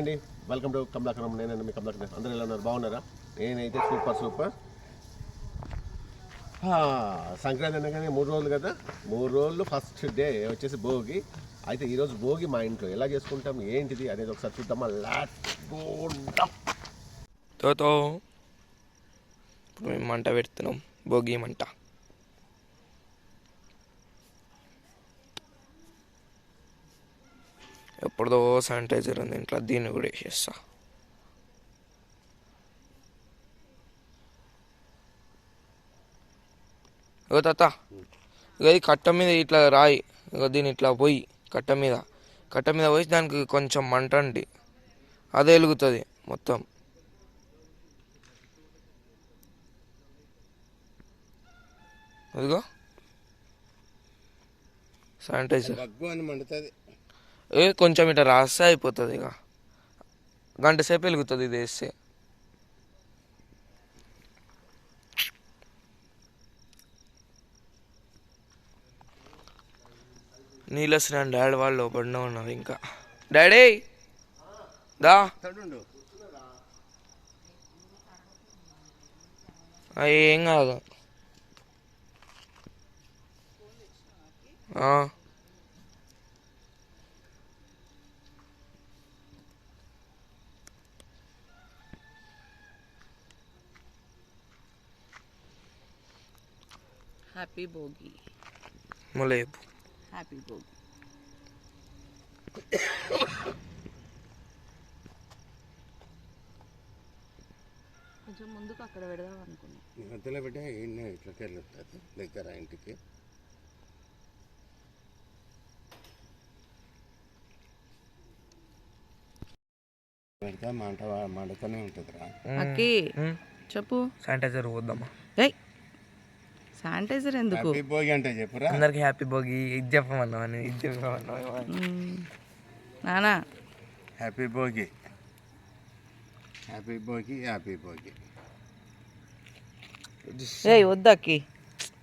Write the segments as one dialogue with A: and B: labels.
A: అండి. Welcome to Kamalakaram నేనండి మీ కమలాకరం అందరూ ఎలా ఉన్నారు? బాగున్నారా? నేనైతే సూపర్ సూపర్ సంక్రాంతి అనగానే మూడు రోజులు కదా? మూడు రోజులు ఫస్ట్ డే వచ్చేసి భోగి. అయితే ఈరోజు భోగి మా ఇంట్లో. ఎలా చేసుకుంటాం? ఏంటిది? అనేది ఒకసారి చూద్దామా? లాట్
B: తోతో ఇప్పుడు మేము మంట పెడుతున్నాం. భోగి మంట. ఎప్పుడుదో శానిటైజర్ ఉంది ఇంట్లో దీన్ని కూడా వేసేస్తా. ఇగో తాత ఇక ఇది కట్ట మీద ఇట్లా రాయి ఇగో దీన్ని ఇట్లా పోయి కట్ట మీద. కట్ట మీద పోసి దానికి కొంచెం మంట అండి అదే వెలుగుతుంది మొత్తం. అదిగో. శానిటైజర్
C: మండుతుంది.
B: కొంచెం ఇట్లా రాస్తే అయిపోతుంది ఇక. గంట సేపు వెలుగుతుంది ఇది వేస్తే. నీలసిన డాడీ వాళ్ళు లోపలనే ఉన్నారు ఇంకా. డాడీ! దా.
C: తడుండు
B: ఏం కాదు.
D: హ్యాపీ భోగి
B: మొలేపు
D: హ్యాపీ భోగి కొంచెం ముందుకు అక్కడ పెడదాం అనుకున్నా.
C: ఈ మధ్యలో పెట్టే ఈయన ఇట్లకి వెళ్ళుతుంది దగ్గర ఇంటికి. పెడతా మంట మండుతూనే ఉంటుందిరా.
D: అక్కి చెప్పు.
B: శానిటైజర్ పోద్దామా?
D: ఏయ్. శానిటైజర్ ఎందుకు?
C: హ్యాపీ భోగి అంటే చెప్పురా.
B: అందరికి హ్యాపీ భోగి ఇది చెప్పమన్నామని ఇది చెప్పమన్నామని.
D: నానా.
C: Happy Bhogi. Happy Bhogi happy Bhogi.
D: ఏయ్ వద్దు అక్కి.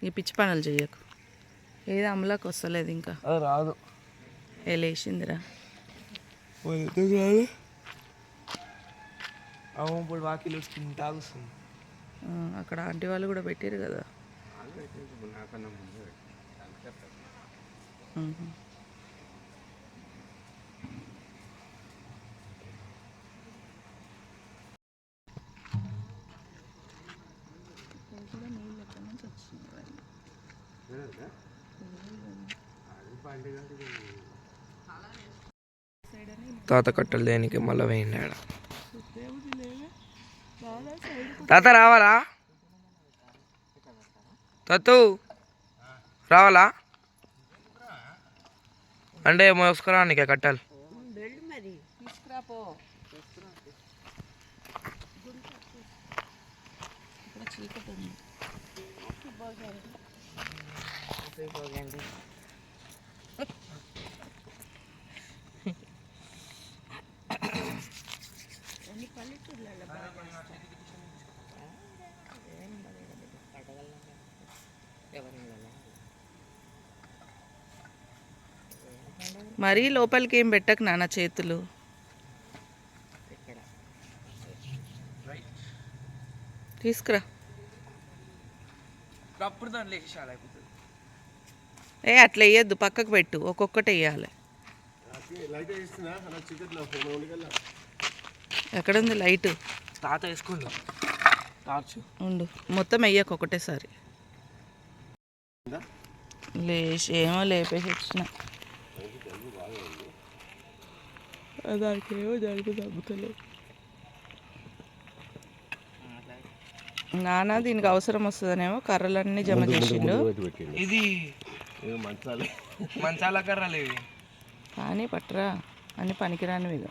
D: ఈ పిచ్చి పనులు చెయ్యకు ఏది అమలకు వస్తలేదు ఇంకా.
B: అది రాదు.
D: ఏ లేచిందిరా.
B: అవును ఇప్పుడు వాకిలు వస్తుంది
D: ఆ, అక్కడ ఆంటీ వాళ్ళు కూడా పెట్టారు కదా.
B: తాత కట్టలు దేనికి మళ్ళీ వేయండి ఆడ. తాత రావాలా? తత్తు రావాలా? అంటే మోసుకురా నీకే కట్టలు.
D: మరీ లోపలికి ఏం పెట్టకు నాన్న చేతులు. తీసుకురా. ఏ అట్లా వేయద్దు పక్కకు పెట్టు ఒక్కొక్కటి వేయాలి. ఎక్కడుంది లైట్?
B: తాత వేసుకుందాం.
D: ఉండు మొత్తం వెయ్యకు ఒకటేసారి. లేచి ఏమో లేపేసి వచ్చిన. దానికి ఏమో జలుబు తగ్గుతలేదు నాన్న దీనికి అవసరం వస్తుందనేమో కర్రలన్నీ జమ చేసిండు.
B: ఇది
A: మంచాలి.
B: కర్రలు ఇవి.
D: కానీ పట్టరా అన్ని పనికిరానివి ఇక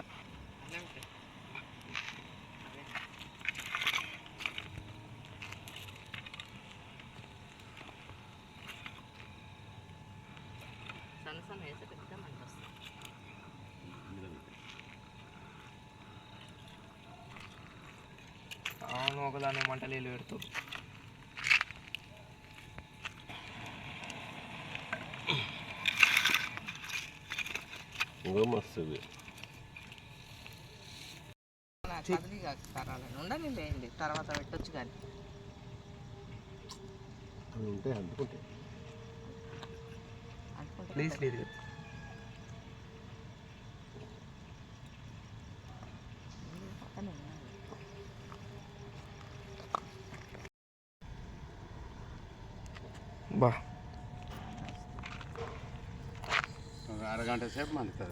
B: అవును ఒకదాని
A: ఇంకో మస్తు ఇది.
D: కదిలి కరాలని ఉండని లేండి. తర్వాత పెట్టొచ్చు కానీ.
A: అవి ఉంటాయి అందుకుంటే
D: అనుకుంటే
B: ప్లీజ్ లేదు
D: ఉన్నాయి.
B: బా.
C: అరగంట సేపు
D: మస్తు.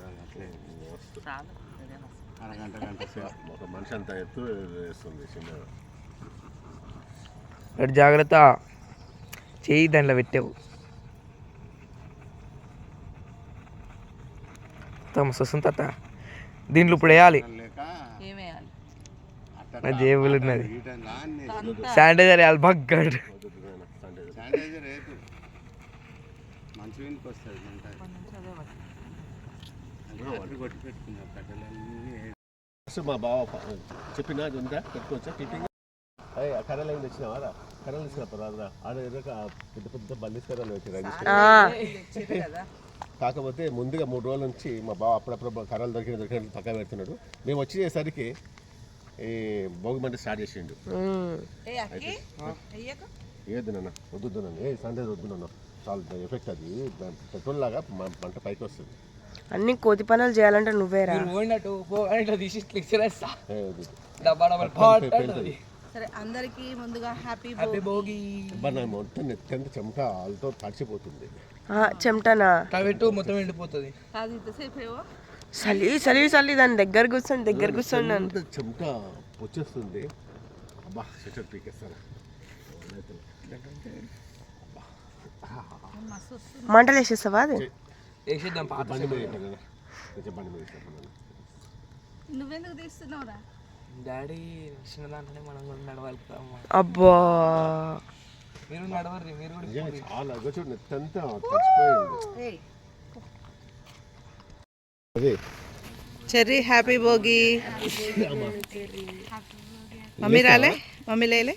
C: అరగంట గంట సేపు.
A: ఒక మనిషి అంత ఎత్తు వేస్తుంది
B: జాగ్రత్త. చేయి దాంట్లో పెట్టావు. తమ సుసంత దీంట్లో ఇప్పుడు వేయాలి.
C: లేక
D: ఏమేయాలి
C: అట్ట
B: నా జేబులు ఉన్నది శానిటైజర్ వేయాలి. బగ్గాడు
A: వద్దు నాయన, సండే రోజు.
C: శానిటైజర్ రేటు వస్తుంది. మంట కొట్టి పెట్టుకున్నాం కట్టెలన్నీ
A: మా బావ చెప్పినా అది ఉందా? పెట్టుకోవచ్చా? క్లిప్పింగ్ అయ్యి ఆ కర్రలు ఏం తెచ్చినావా? రా. కర్రలు తెచ్చినప్పుడు రాదురా ఆడ ఎదురుగా ఆ పెద్ద పెద్ద బల్లిస్ కర్రలు వచ్చి
D: తెచ్చిర్రు కదా
A: కాకపోతే ముందుగా మూడు రోజుల నుంచి మా బావ అప్పుడప్పుడు కర్రలు దొరికిన దొరికిన పక్క పెడుతున్నాడు. మేము వచ్చేసరికి ఈ భోగి మంట స్టార్ట్ చేసిండు.
D: ఏ అక్కి అయ్యాక
A: ఏది నాన్న వద్దు నాన్న ఏ సండే వద్దు నాన్న చాలా ఎఫెక్ట్ అది. పెట్రోల్ లాగా మంట పైకి వస్తుంది
E: అన్ని కోతి పనులు చేయాలంటే నువ్వేరా.
D: సరే. అందరికి ముందుగా హ్యాపీ
B: హ్యాపీ భోగి.
A: మొత్తం నెత్తంత చెమట వాళ్ళతో తడిచిపోతుంది.
E: ఆ, చెమటనా?
B: పెట్టు మొత్తం ఎండిపోతుంది.
D: కాదు ఇంతసేపు ఏవో
E: చలి చలి చలి దాని దగ్గర కూర్చోండి దగ్గర కూర్చోండి
A: అంత చెమట వచ్చేస్తుంది. అబ్బా షటర్ పీకేస్తారా?
E: మంటలు వేసేస్తావా అది.
D: నువ్వెందుకు తీస్తున్నావురా
B: డాడీ చిన్న దాంట్లోనే మనం కూడా నడవాలి.
E: అబ్బా.
B: మీరు నడవరు మీరు కూడా
A: చాలా అగో చూడు నెత్తంతా తడిచిపోయింది.
D: ఏయ్.
A: అదే.
D: Cherry happy Bhogi. మమ్మీ రాలే? మమ్మీ లేలే?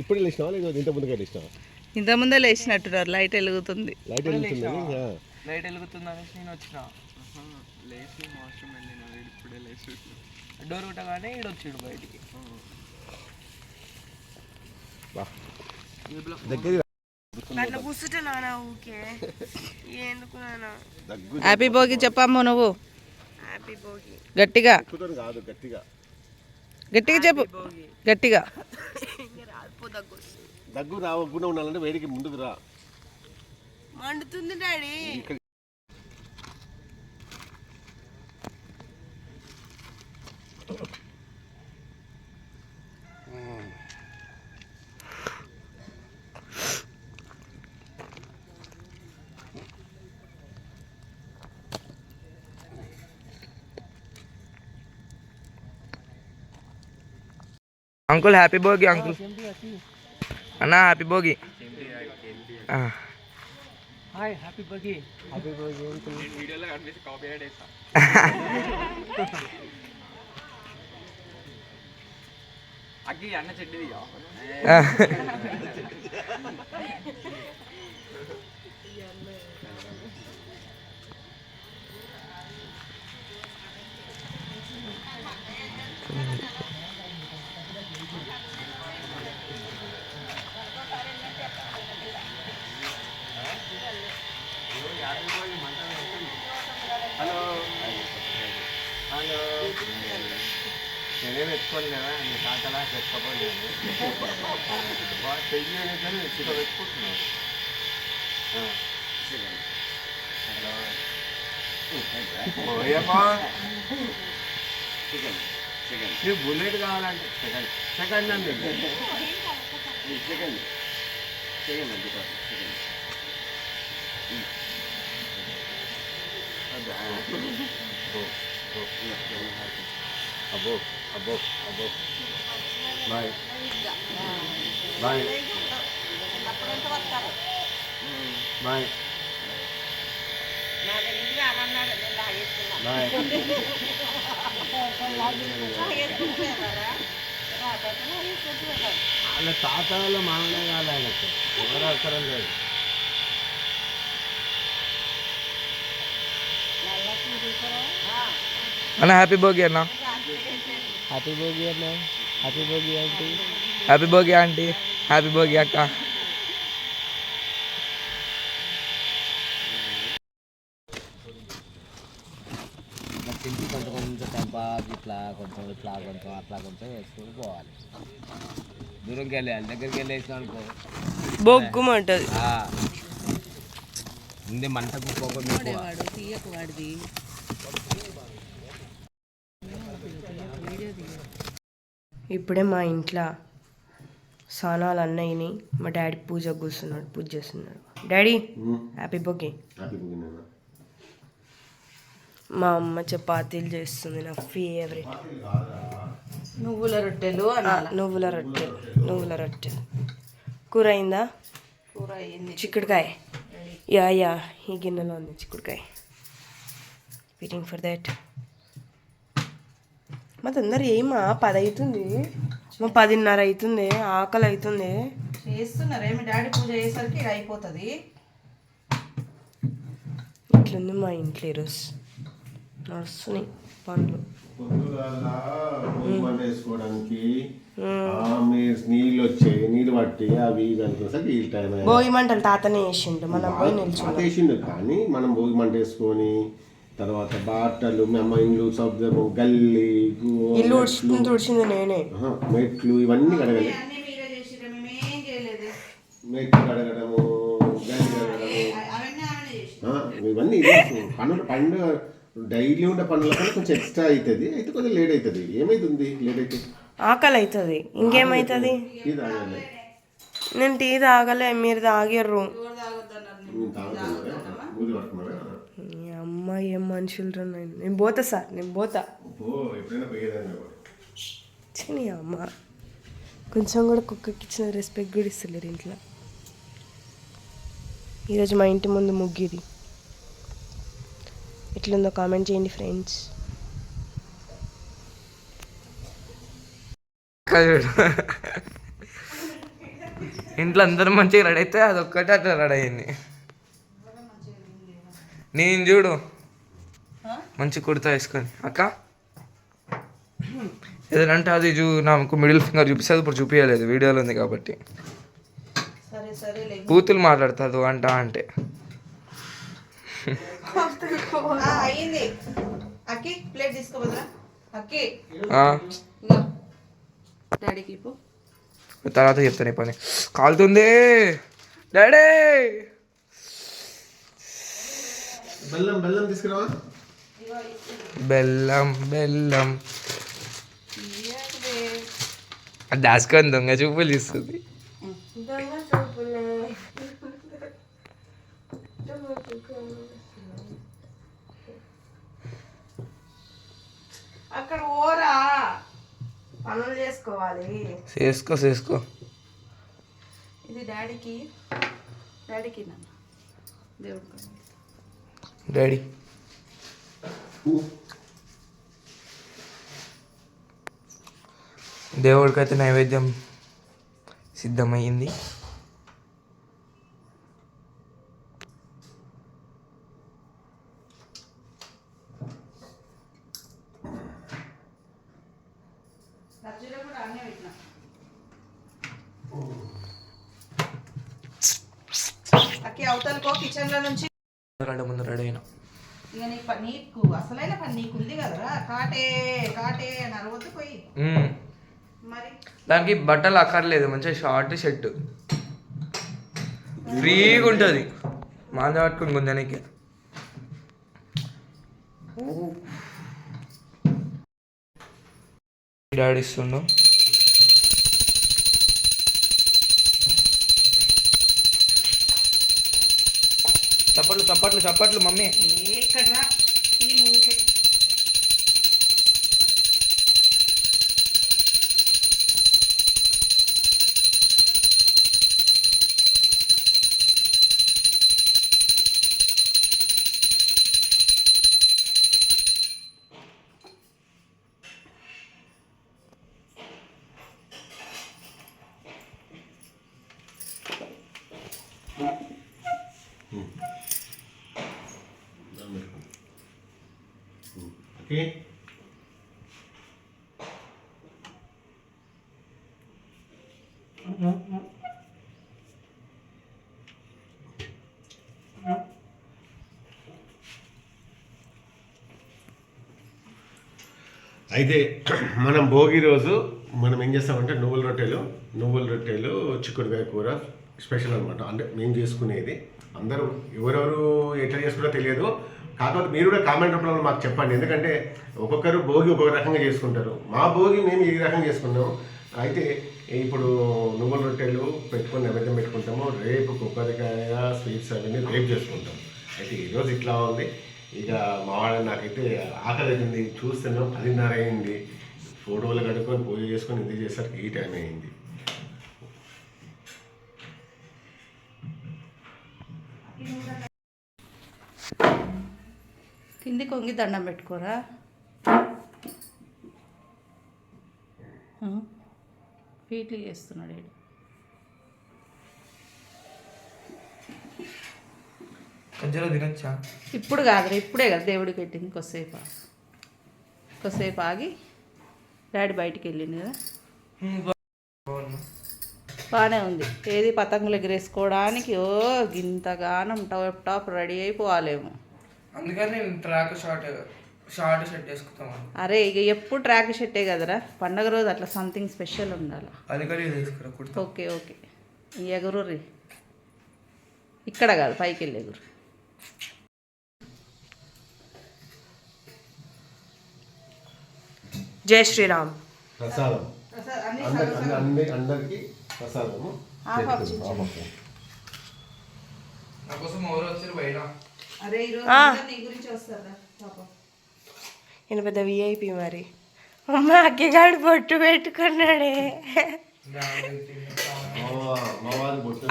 A: ఇప్పుడు లేచినావా లేదా? ఇంత ముందుగా లేచినావా
D: ఇంతకుముందే లేచినట్టున్నారు లైట్ వెలుగుతుంది.
A: లైట్ వెళ్తుంది
B: లైట్ వెలుగుతుంది? అనేసి నేను వచ్చిన. లేచి వాష్రూమ్ వెళ్ళిన ఇప్పుడే లేచి. డోర్ కొట్టగానే ఈడు వచ్చిండు బయటికి.
E: అట్లా ఊకే ఎందుకు నానా?
A: దగ్గు
D: హ్యాపీ భోగి చెప్పమ్మా నువ్వు.
E: హ్యాపీ భోగి.
D: గట్టిగా.
A: కాదు గట్టిగా.
D: గట్టిగా చెప్పు. గట్టిగా.
A: దగ్గు రావకుండా ఉండాలంటే వేడికి ముందుకు రా.
E: మండుతుంది daddy.
B: Uncle happy Bhogi uncle అన్న happy Bhogi hi happy Bhogi happy Bhogi వీడియోలో కనిపిస్తే కాపీ రైట్ వేస్తా అగ్గి అన్న చెడ్డిది
C: నేనే పెట్టుకోను కదా నీ తాతలా పెట్టుకోపోయి పెళ్ళి అనేది చిన్న పెట్టుకుంటున్నాను. నీకు బుల్లెట్ కావాలంటే సెకండ్ సెకండ్ అండి. సెకండ్ సెకండ్ అండి
A: అబ్బో. అబ్బో అబ్బో బాయ్ బాయ్ బాయ్ బాయ్ వాళ్ళ తాత వాళ్ళ మామనే కాదు ఆయనకు ఎవరు అవసరం లేదు
B: అన్న హ్యాపీ భోగి అన్న
F: హ్యాపీ భోగి అన్న. హ్యాపీ భోగి అంటే
B: happy Bhogi aunty happy Bhogi అక్క.
F: తింటి కొంచెం కొంచెం టెంపాకి ఇట్లా కొంచెం ఇట్లా కొంచెం అట్లా కొంచెం వేసుకొని పోవాలి. దూరంకి వెళ్ళాలి దగ్గరికి వెళ్ళి వేసినాం అనుకో.
E: బొగ్గుమంటది.
F: ఆ. ముందే మంటకు పోకుండా
D: తీయకు వాడిది.
E: ఇప్పుడే మా ఇంట్లో స్నానాలు అన్నయ్యని మా డాడీ పూజ కూర్చున్నాడు పూజ చేస్తున్నాడు. డాడీ హ్యాపీ
A: కుదిరినా
E: మా అమ్మ చపాతీలు చేస్తుంది నా ఫేవరెట్
D: నువ్వుల రొట్టెలు
E: నువ్వుల రొట్టెలు నువ్వుల రొట్టెలు కూర అయిందా?
D: కూర అయింది.
E: చిక్కుడుకాయ. యా యా ఈ గిన్నెలో ఉంది చిక్కుడుకాయ. వెయిటింగ్ ఫర్ దట్ మా తొందర ఏమా పది అవుతుంది మా పదిన్నర అవుతుంది ఆకలి అవుతుంది
D: చేస్తున్నారే. మీ డాడీ పూజ చేసరికి ఇది అయిపోతుంది.
E: ఇట్లుంది మా ఇంట్లో ఈరోజు. నడుస్తున్నాయి పనులు.
A: మీరు నీళ్ళు వచ్చాయి నీళ్ళు పట్టి అవి.
E: భోగి మంటలు తాతనే వేసిండు మనం పోయి
A: పాతేసిండు కానీ మనం భోగి మంట వేసుకొని తర్వాత బాటలు అమ్మ ఇల్లు శబ్దము గల్లి
E: ఇల్లు తుడిచింది నేనే.
A: మెట్లు ఇవన్నీ కడగాలి.
D: అన్నీ మీరే చేసిర్రు మేమేం చేయలేదు.
A: మెట్లు కడగడము గల్లి కడగడము. ఇవన్నీ పనులు పండుగ డైలీ ఉండే పనుల కన్నా కొంచెం ఎక్స్ట్రా అవుతుంది అయితే కొంచెం లేట్ అవుతుంది ఏమైతుంది లేట్ అయితే?
E: ఆకలి అవుతుంది ఇంకేమవుతుంది
A: టీ తాగాలి.
E: నేను టీ తాగలే మీరు తాగిర్రు.
A: నేను తాగుతున్నారా? ఊది పట్టుకున్నారా?
E: ఈ అమ్మ ఏం మనుషులు రా. నేను పోతా సార్ నేను పోతా. అమ్మ. కొంచెం కూడా కుక్కకి ఇచ్చిన రెస్పెక్ట్ కూడా ఇస్తలేరు ఇంట్లో. ఈరోజు మా ఇంటి ముందు ముగ్గిది. ఎట్లుందో కామెంట్ చేయండి ఫ్రెండ్స్
B: చూడు ఇంట్లో అందరూ మంచిగా రెడీ అయితే అది ఒక్కటే అట్లా రెడీ అయింది నేను చూడు. మంచి కుర్తా వేసుకొని. అక్క? ఏదంటే అది చూ నాకు మిడిల్ ఫింగర్ చూపిస్తే ఇప్పుడు చూపించలేదు వీడియోలో ఉంది కాబట్టి.
D: సరే సరే లే.
B: బూతులు మాట్లాడుతుంది అంట అంటే. తర్వాత చెప్తాను పని. కాలుతుంది. డాడీ!
A: బెల్లం బెల్లం తీసుకురావా?
B: బెల్లం బెల్లం. దాచుకొని దొంగ చూపులు ఇస్తుంది.
E: అక్కడ ఓరా. పనులు చేసుకోవాలి.
B: చేసుకో చేసుకో.
D: ఇది డాడీకి డాడీకి నాన్న దేవుడు
B: డాడీ. దేవుడికైతే నైవేద్యం సిద్ధమైంది.
D: అక్కి అవతలకో కిచెన్లో నుంచి. ఉంది కదరా. కాటే కాటే అని అరవద్దు పోయి.
B: మ్మ్.
D: మరి?
B: దానికి బట్టలు అక్కర్లేదు మంచిగా షార్ట్ షర్ట్. ఫ్రీగా ఉంటుంది. మాంద పట్టుకుని గుంజనికి డాడీ ఇస్తుండు. చప్పట్లు చప్పట్లు చప్పట్లు మమ్మీ.
D: ఎక్కడ్రా?
A: ఓకే. అయితే మనం భోగి రోజు మనం ఏం చేస్తామంటే నువ్వుల రొట్టెలు నువ్వుల రొట్టెలు చిక్కుడుకాయ కూర స్పెషల్ అనమాట అంటే మేము చేసుకునేది. అందరూ ఎవరెవరు ఎట్లా చేసుకుంటారో తెలియదు. కాకపోతే మీరు కూడా కామెంట్ రూపంలో మాకు చెప్పండి. ఎందుకంటే ఒక్కొక్కరు భోగి ఒక్కొక్క రకంగా చేసుకుంటారు. మా భోగి మేము ఈ రకంగా చేసుకున్నాం అయితే ఇప్పుడు నువ్వుల రొట్టెలు పెట్టుకొని నైవేద్యం పెట్టుకుంటాము. రేపు కొబ్బరికాయ స్వీట్స్ అవన్నీ రేపు చేసుకుంటాం. అయితే ఈరోజు ఇట్లా ఉంది. ఇక మావాడ నాకైతే ఆకలి అయింది చూస్తున్నాం. పదిన్నర అయింది. ఫోటోలు కడుక్కొని పూజ చేసుకొని ఇది చేసరికి ఈ టైం అయింది.
D: కింది కొంగి దండం పెట్టుకోరా? ఫీట్లు చేస్తున్నాడు ఈడు.
B: మధ్యలో తినొచ్చా?
D: ఇప్పుడు కాదురా ఇప్పుడే కదా దేవుడికి పెట్టింది కొద్దిసేపు. కొద్దిసేపు ఆగి డాడీ బయటికి వెళ్ళింది కదా. బాగానే ఉంది. ఏది పతంగులు ఎగరేసుకోవడానికి ఓ గింతగానం టాప్ టాప్ రెడీ అయిపోవాలేమో.
B: అందుకని నేను ట్రాక్ షార్ట్ షార్ట్ షర్ట్ వేసుకుంటాం
D: అరే ఇక ఎప్పుడు ట్రాక్ షర్టే కదరా? పండగ రోజు అట్లా సంథింగ్ స్పెషల్ ఉండాలి.
B: అది కూడా తీసుకురా కుర్తా
D: ఓకే ఓకే. ఎగురు రీ. ఇక్కడ కాదు పైకి వెళ్ళి ఎగురు.
E: జై శ్రీరామ్.
A: ప్రసాదం. అందరి అందరి- అందరి అందరికి ప్రసాదము.
B: నా కోసం ఎవరు వచ్చారు బయట.
E: ఈయన పెద్ద విఐపి మరి. అమ్మ అక్కిగాడు బొట్టు పెట్టుకున్నాడే.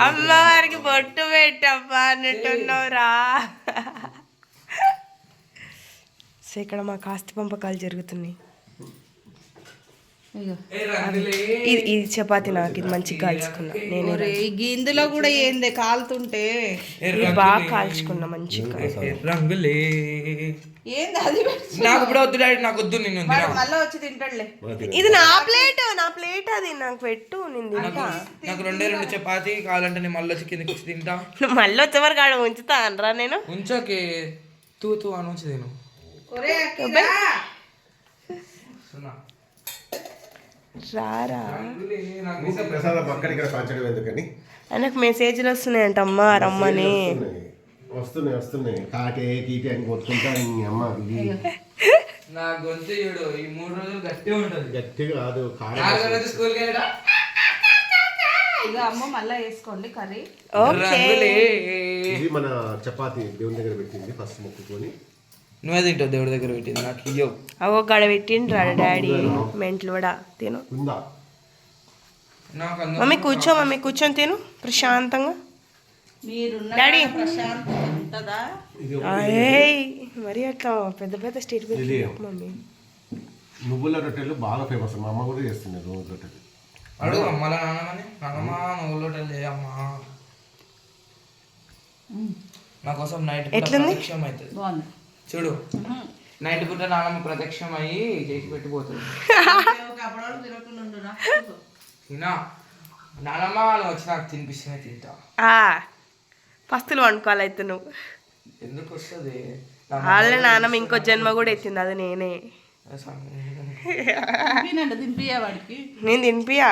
E: అమ్మవారికి బొట్టు పెట్టమ్మా అన్నట్టున్నావురా. సో ఇక్కడ మా కాస్తి పంపకాలు జరుగుతున్నాయి. ఇది ఇది చపాతి నాకు ఇది మంచిగా కాల్చుకున్నా. నేను
D: గిందులో కూడా ఏంది కాలుతుంటే?
E: ఇది బాగా కాల్చుకున్నా మంచిగా
B: రంగులే.
D: ఏంది అది.
B: నాకు ఇప్పుడు వద్దు డాడీ నాకు వద్దు నేను
D: మళ్ళా వచ్చి తింటాడులే.
E: ఇది నా ప్లేట్ నా ప్లేట్ అది నాకు పెట్టు నేను తింటా.
B: నాకు రెండే రెండు చపాతి కావాలంటే నేను మళ్ళీ వచ్చి కిందకి వచ్చి తింటా.
E: మళ్ళీ వచ్చేవారు కాడ ఉంచుతా అనరా నేను?
B: ఉంచకే. తూ తూ అని వచ్చి తిను.
D: ఒరే అక్కిరా.
E: రారా?
B: నాకు
E: మెసేజ్లు వస్తున్నాయంట అమ్మా రమ్మని.
A: వస్తున్నాయి వస్తున్నాయి వస్తున్నాయి. కాటే అని కొట్టుకుంటా నీ అమ్మ ఇది
B: నా గొంతు చూడు ఈ మూడు రోజులు గట్టిగా ఉంటది.
A: గట్టిగా కాదు
B: స్కూల్కి వెళ్ళడా
D: అమ్మ మళ్ళా వేసుకోండి కర్రీ.
E: ఓకే.
A: ఇది మన చపాతి దేవుని దగ్గర పెట్టింది ఫస్ట్ మొక్కుకొని.
B: నువ్వే తింటావు దేవుడి దగ్గర పెట్టింది నాకు ఇయ్యవు.
E: అవో గడ పెట్టిండ్రా డాడీ మెంట్లు కూడా తిను. మమ్మీ కూర్చో మమ్మీ కూర్చొని తిను ప్రశాంతంగా. డాడీ. మరి అట్లా పెద్ద పెద్ద స్టేట్. మమ్మీ.
A: నువ్వుల రొట్టెలు బాగా ఫేమస్ మా అమ్మ కూడా చేస్తుంది నువ్వుల రొట్టెలు.
B: అడుగు అమ్మల నాన్నమని నాన్నమ్మ నువ్వులో అమ్మా. నా కోసం నైట్
E: ఎట్లుంది?
B: అవుతుంది. చూడు. నైట్ పూట నాన్నమ్మ ప్రత్యక్షం అయ్యి చేసి పెట్టిపోతుంది. తినా. నాన్నమ్మ నువ్వు వచ్చి నాకు తినిపిస్తేనే తింటా.
E: ఆ, పస్తులు వండుకోవాలి అయితే నువ్వు.
B: ఎందుకు వస్తుంది?
E: వాళ్ళ నాన్నమ్మ ఇంకో జన్మ కూడా ఎత్తింది అది నేనే. నేను తినిపియా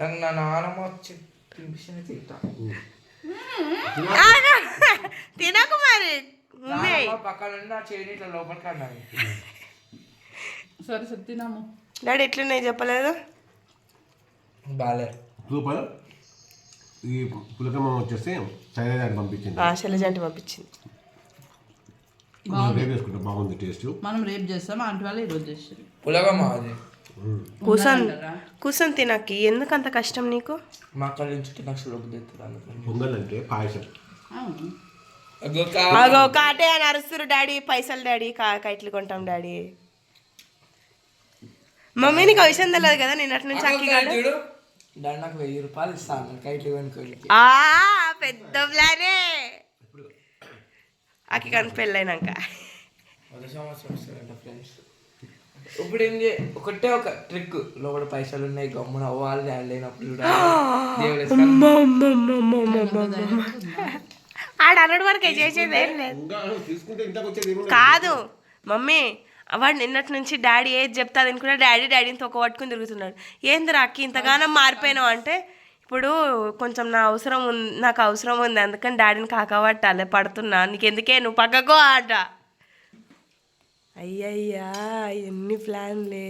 B: నాకు నా నాన్నమ్మ వచ్చి తినిపిస్తేనే తింటా.
E: తినకు మరి. ఉన్నాయి.
D: సరే సరే తినాము
E: డాడీ ఎట్లున్నాయి చెప్పలేదు?
B: బాలే.
A: సూపర్ ఈ పులకమ్మ వచ్చేసి శైలజాన్ని పంపించింది.
E: శైలజంటి పంపించింది.
A: రేపు వేసుకుంటా బాగుంది టేస్ట్.
D: మనం రేపు చేస్తాం ఆంటీ వాళ్ళు ఈరోజు చేస్తారు.
B: పులగమ్మ అది.
E: కూర్చొని కూర్చొని తినకి ఎందుకు అంత కష్టం నీకు?
B: మా అక్కడ నుంచి నాకు అందుకని.
A: పొంగల్ అంటే పాయసం.
E: అగో కాటే అని అరుస్తురు డాడీ పైసలు డాడీ కైట్లు కొంటాం డాడీ. మమ్మీ నీకు ఆ విషయం తెలియదు కదా నేను అటు నుంచి అక్కి
B: చూడు. దాన్ని నాకు వెయ్యి రూపాయలు ఇస్తాను కైట్లు
E: ఆ పెద్ద ప్లానే. అక్కి కానీ పెళ్ళైనాక.
B: ఇప్పుడు ఏం ఒకటే ఒక ట్రిక్ లోపల పైసలు ఉన్నాయి గమ్మున అవ్వాలి డాడీ లేనప్పుడు
E: ఆడ అన్నటి వరకే చేసేది? ఏం లేదు. కాదు. మమ్మీ వాడు నిన్నటి నుంచి డాడీ ఏది చెప్తా అనుకున్నా డాడీ డాడీని తొక్క పట్టుకుని తిరుగుతున్నాడు. ఏంది రాకి ఇంతగానో మారిపోయినావు అంటే ఇప్పుడు కొంచెం నా అవసరం ఉంది నాకు అవసరం ఉంది అందుకని డాడీని కాకబట్టాలి పడుతున్నా. నీకు ఎందుకే నువ్వు పక్కకో ఆట. అయ్యయ్యా ఎన్ని ప్లాన్లే.